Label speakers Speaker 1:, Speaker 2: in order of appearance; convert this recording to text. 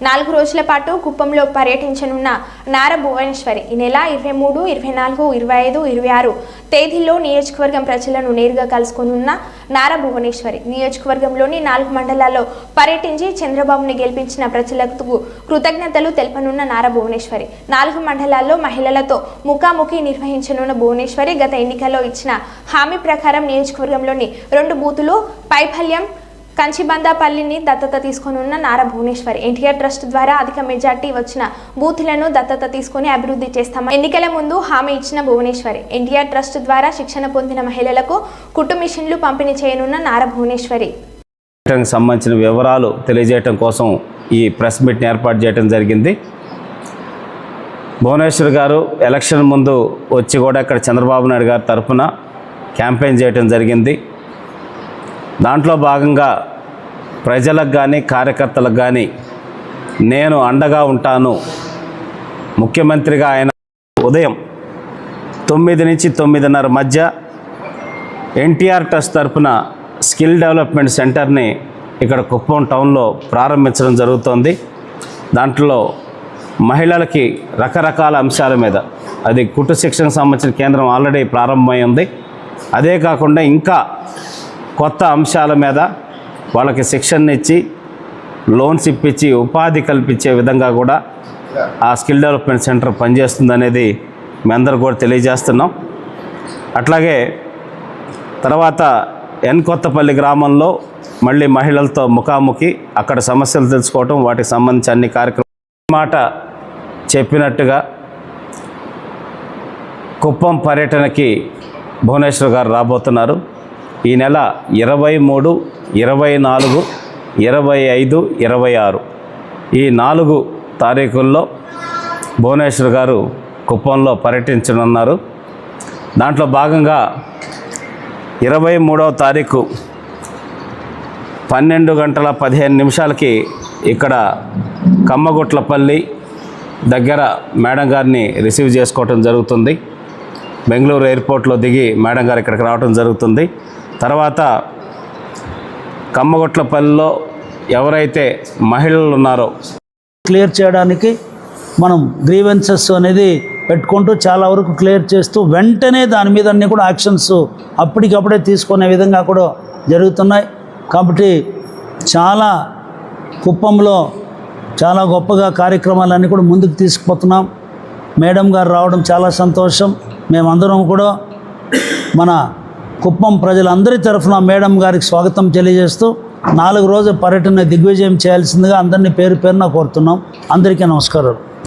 Speaker 1: నాలుగు రోజుల పాటు కుప్పంలో పర్యటించనున్న నార భువనేశ్వరి ఈ నెల ఇరవై మూడు ఇరవై నాలుగు ఇరవై ఐదు ఇరవై ఆరు తేదీల్లో నియోజకవర్గం ప్రజలను నేరుగా కలుసుకునున్న నార భువనేశ్వరి నియోజకవర్గంలోని నాలుగు మండలాల్లో పర్యటించి చంద్రబాబుని గెలిపించిన ప్రజలకు కృతజ్ఞతలు తెలపనున్న నార భువనేశ్వరి నాలుగు మండలాల్లో మహిళలతో ముఖాముఖి నిర్వహించనున్న భువనేశ్వరి గత ఎన్నికల్లో ఇచ్చిన హామీ ప్రకారం నియోజకవర్గంలోని రెండు బూతులు పైఫల్యం కంచిబందాపల్లిని దత్తత తీసుకునున్న నారా భువనేశ్వరి. ఎన్టీఆర్ ట్రస్ట్ ద్వారా అధిక మెజార్టీ వచ్చిన బూత్లను దత్తత తీసుకొని అభివృద్ధి చేస్తామని ఎన్నికల ముందు హామీ ఇచ్చిన భువనేశ్వరి. ఎన్టీఆర్ ట్రస్ట్ ద్వారా శిక్షణ పొందిన మహిళలకు కుట్టు మిషన్లు పంపిణీ చేయనున్న నారా భువనేశ్వరి.
Speaker 2: సంబంధించిన వివరాలు తెలియజేయటం కోసం ఈ ప్రెస్ మీట్ని ఏర్పాటు చేయడం జరిగింది. భువనేశ్వర్ గారు ఎలక్షన్ ముందు వచ్చి కూడా ఇక్కడ చంద్రబాబు నాయుడు గారి తరఫున క్యాంపెయిన్ చేయటం జరిగింది. దాంట్లో భాగంగా ప్రజలకు కానీ కార్యకర్తలకు కానీ నేను అండగా ఉంటాను. ముఖ్యమంత్రిగా ఆయన ఉదయం తొమ్మిది నుంచి తొమ్మిదిన్నర మధ్య ఎన్టీఆర్ ట్రస్ట్ తరఫున స్కిల్ డెవలప్మెంట్ సెంటర్ని ఇక్కడ కుప్పం టౌన్లో ప్రారంభించడం జరుగుతోంది. దాంట్లో మహిళలకి రకరకాల అంశాల మీద అది కుట్టు శిక్షణకు సంబంధించిన కేంద్రం ఆల్రెడీ ప్రారంభమై ఉంది. అదే కాకుండా ఇంకా కొత్త అంశాల మీద వాళ్ళకి శిక్షణ ఇచ్చి లోన్స్ ఇప్పించి ఉపాధి కల్పించే విధంగా కూడా ఆ స్కిల్ డెవలప్మెంట్ సెంటర్ పనిచేస్తుంది అనేది మీ అందరూ కూడా తెలియజేస్తున్నాం. అట్లాగే తర్వాత ఎన్ కొత్తపల్లి గ్రామంలో మళ్ళీ మహిళలతో ముఖాముఖి అక్కడ సమస్యలు తెలుసుకోవటం వాటికి సంబంధించి అన్ని కార్యక్రమాలు. మాట చెప్పినట్టుగా కుప్పం పర్యటనకి భువనేశ్వర్ గారు రాబోతున్నారు. ఈ నెల ఇరవై మూడు ఇరవై నాలుగు ఇరవై ఐదు ఇరవై ఆరు. ఈ నాలుగు తారీఖుల్లో భువనేశ్వర్ గారు కుప్పంలో పర్యటించనున్నారు. దాంట్లో భాగంగా ఇరవై మూడవ తారీఖు పన్నెండు గంటల పదిహేను నిమిషాలకి ఇక్కడ కమ్మగుట్లపల్లి దగ్గర మేడం గారిని రిసీవ్ చేసుకోవటం జరుగుతుంది. బెంగళూరు ఎయిర్పోర్ట్లో దిగి మేడం గారు ఇక్కడికి రావడం జరుగుతుంది. తర్వాత కమ్మగొట్లపల్లిలో ఎవరైతే మహిళలు ఉన్నారో
Speaker 3: క్లియర్ చేయడానికి మనం గ్రీవెన్సెస్ అనేది పెట్టుకుంటూ చాలా వరకు క్లియర్ చేస్తూ వెంటనే దాని మీద అన్ని కూడా యాక్షన్స్ అప్పటికప్పుడే తీసుకునే విధంగా కూడా జరుగుతున్నాయి. కాబట్టి చాలా కుప్పంలో చాలా గొప్పగా కార్యక్రమాలన్నీ కూడా ముందుకు తీసుకుపోతున్నాం. మేడం గారు రావడం చాలా సంతోషం. మేమందరం కూడా మన కుప్పం ప్రజలందరి తరఫున మేడం గారికి స్వాగతం తెలియజేస్తూ నాలుగు రోజుల పర్యటన దిగ్విజయం చేయాల్సిందిగా అందరినీ పేరు పేరున కోరుతున్నాం. అందరికీ నమస్కారాలు.